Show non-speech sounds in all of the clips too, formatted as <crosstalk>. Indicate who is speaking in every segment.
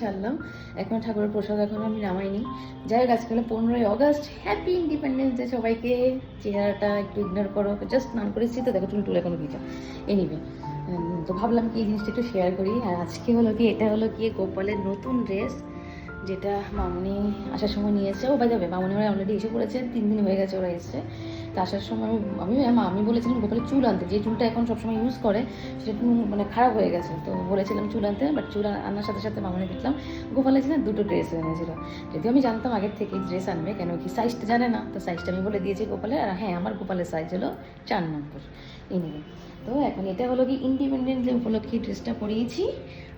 Speaker 1: সারলাম। এখন ঠাকুরের প্রসাদ এখন আমি নামাইনি। যাই হোক আজকাল পনেরোই অগস্ট হ্যাপি ইন্ডিপেন্ডেন্স ডে সবাইকে। চেহারাটা একটু ইগনোর করো। জাস্ট স্নান করেছি তো, দেখো তুমি টুল এখনও ভিজা এনিবে তো ভাবলাম কি এই জিনিসটা একটু শেয়ার করি। আর আজকে হলো কি, এটা হলো কি গোপালের নতুন ড্রেস যেটা মামনি আসার সময় নিয়ে ও বাজাবে মামনি ওরা অলরেডি এসে পড়েছে, তিন দিন হয়ে গেছে ওরা এসছে। তো আসার সময় আমি আমি বলেছিলাম গোপালের চুল আনতে, যে চুলটা এখন সবসময় ইউজ করে, সেটা একটু মানে খারাপ হয়ে গেছে। তো বলেছিলাম চুল আনতে বাট চুল আনার সাথে সাথে মামনি দেখলাম গোপালের জন্য দুটো ড্রেস এনেছিল। যদিও আমি জানতাম আগের থেকে ড্রেস আনবে, কেন কি সাইজটা জানে না। তো সাইজটা আমি বলে দিয়েছি গোপালের, আর হ্যাঁ আমার গোপালের সাইজ হলো চার নম্বর এই নিয়ে। তো এখন এটা হলো কি ইন্ডিপেন্ডেন্স ডে উপলক্ষে ড্রেসটা পরিয়েছি।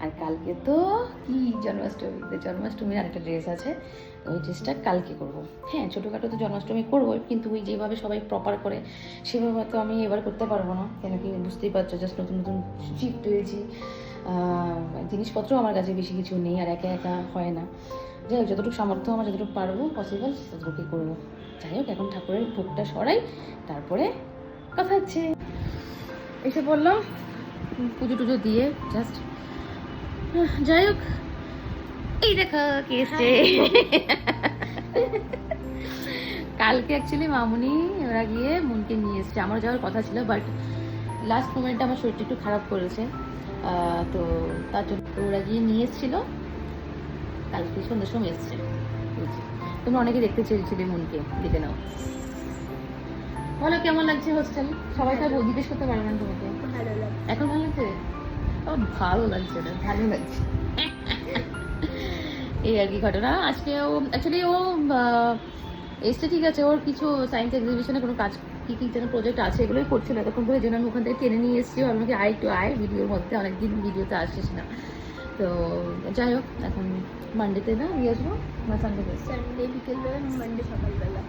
Speaker 1: আর কালকে তো কি জন্মাষ্টমীতে জন্মাষ্টমীর আরেকটা ড্রেস আছে। ওই ড্রেসটা কালকে করব। হ্যাঁ ছোটোখাটো তো জন্মাষ্টমী করব কিন্তু ওই যেভাবে সবাই প্রপার করে, সেভাবে তো আমি এবার করতে পারব না। কেন কি বুঝতেই পারছ জাস্ট নতুন নতুন শিফট হয়েছি জিনিসপত্র আমার কাছে বেশি কিছু নেই, আর একা একা হয় না। যাই হোক, যতটুকু সামর্থ্য আমার, যতটুকু পারব পসিবল ততটুকুই করব। যাই হোক, এখন ঠাকুরের ভোগটা সরাই, তারপরে কথা হচ্ছে। এসে বললাম পুজো টুজো দিয়ে জাস্ট যাই হোক এই দেখা কে এসছে। কালকে অ্যাকচুয়ালি মামুনি ওরা গিয়ে মনকে নিয়ে এসছে। আমার যাওয়ার কথা ছিল বাট লাস্ট মোমেন্টে আমার শরীরটা একটু খারাপ করেছে। তো তার জন্য ওরা গিয়ে নিয়ে এসেছিল। কালকে সন্ধ্যার সময় এসছে। তোমরা অনেকে দেখতে চেয়েছিলে মনকে দেখে নাও। বলো কেমন লাগছে হোস্টেল সবাই তো জিজ্ঞেস করতে পারবে না তোমাকে। এখন ভালো লাগছে? ভালো লাগছে না ভালো লাগছে। এই আর কি ঘটনা। আজকে ও অ্যাকচুয়ালি ও এসছে ঠিক আছে ওর কিছু সায়েন্স এক্সিবিশনে কোনো কাজ কি কি যেন প্রজেক্ট আছে এগুলোই করছিল এতক্ষণ ধরে জন্য আমি ওখান থেকে টেনে নিয়ে এসেছি। আমাকে আয় একটু আয় ভিডিওর মধ্যে অনেকদিন ভিডিওতে আসছিস না। তো যাই হোক এখন মানডেতে না নিয়ে আসব। না সানডেতে
Speaker 2: সানডে বিকেলবেলা মানডে সকালবেলা?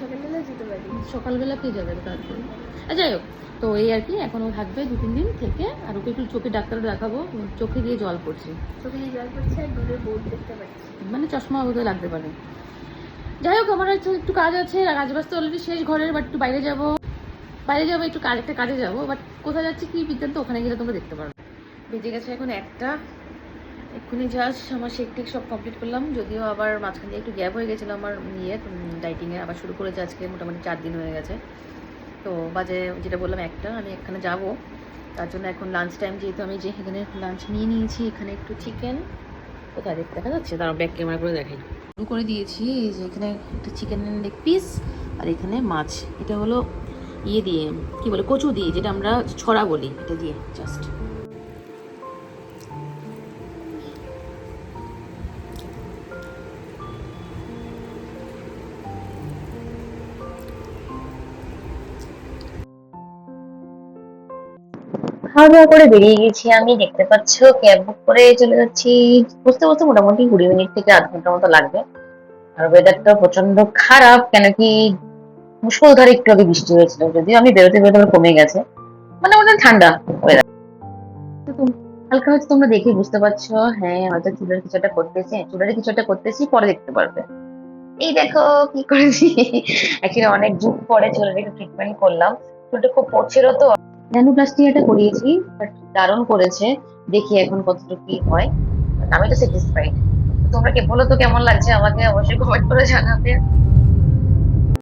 Speaker 2: সকালবেলা যেতে পারি।
Speaker 1: সকালবেলা কে যাবে তারপরে যাই হোক তো এই আর কি এখন ও থাকবে দু তিন দিন থেকে আর ওকে একটু চোখে ডাক্তার দেখাবো চোখে দিয়ে জল পড়ছে।
Speaker 2: চোখে দিয়ে জল পড়ছে আর দূরের বোর্ড দেখতে পাচ্ছি।
Speaker 1: মানে চশমা হতে লাগতে পারে। যাই হোক আমার একটু কাজ আছে আর কাজ বাজ তো অলরেডি শেষ ঘরের বাট একটু বাইরে যাব। বাইরে যাব একটু কাজ একটা কাজে যাব বাট কোথায় যাচ্ছি কি বিজ্ঞান তো ওখানে গেলে তোমরা দেখতে পারবে বেজে গেছে এখন একটা। এক্ষুনি জাস্ট আমার শেক টেক সব কমপ্লিট করলাম। যদিও আবার মাঝখান দিয়ে একটু গ্যাপ হয়ে গেছিল আমার ইয়ে ডাইটিংয়ে আবার শুরু করেছে আজকে, মোটামুটি চার দিন হয়ে গেছে। তো বাজে যেটা বললাম একটা, আমি এখানে যাব। তার জন্য এখন লাঞ্চ টাইম যেহেতু আমি যে এখানে লাঞ্চ নিয়ে নিয়েছি, এখানে একটু চিকেন কোথায় দেখতে দেখা যাচ্ছে তারা ব্যাক ক্যামেরা করে দেখাই। শুরু করে দিয়েছি যে এখানে একটা চিকেন লেগ পিস আর এখানে মাছ। এটা হলো ইয়ে দিয়ে, কি বলে, কচু দিয়ে, যেটা আমরা ছড়া বলি, এটা দিয়ে জাস্ট
Speaker 3: খাওয়া দাওয়া করে বেরিয়ে গেছি। আমি দেখতে পাচ্ছ, ক্যাব বুক করে চলে যাচ্ছি। বুঝতে বুঝতে মোটামুটি কুড়ি মিনিট থেকে আধ ঘণ্টার মতো লাগবে। আর ওয়েদারটা প্রচণ্ড খারাপ, কেন কি মুসলধারে একটু আগে বৃষ্টি হয়েছিল। যদিও আমি বেরোতে বেরোতে কমে গেছে। মানে ওটা ঠান্ডা ওয়েদার হালকা হয়তো তোমরা দেখে বুঝতে পারছ। হ্যাঁ হয়তো চুলের কিছু একটা করতেছি। চুলের কিছু একটা করতেছি, পরে দেখতে পারবে। এই দেখো, কি করেছি? <laughs> অনেক যুগ পরে চুলের একটু ট্রিটমেন্ট করলাম। চুলটা খুব পড়ছিল তো। ন্যানোপ্লাস্টিয়াটা করিয়েছি বাট দারুণ করেছে, দেখি এখন কতটুকু কি হয়। আমি তো স্যাটিসফাইড তোমরা কে বলো তো কেমন লাগছে আমাকে? অবশ্যই কমেন্ট করে জানাবে।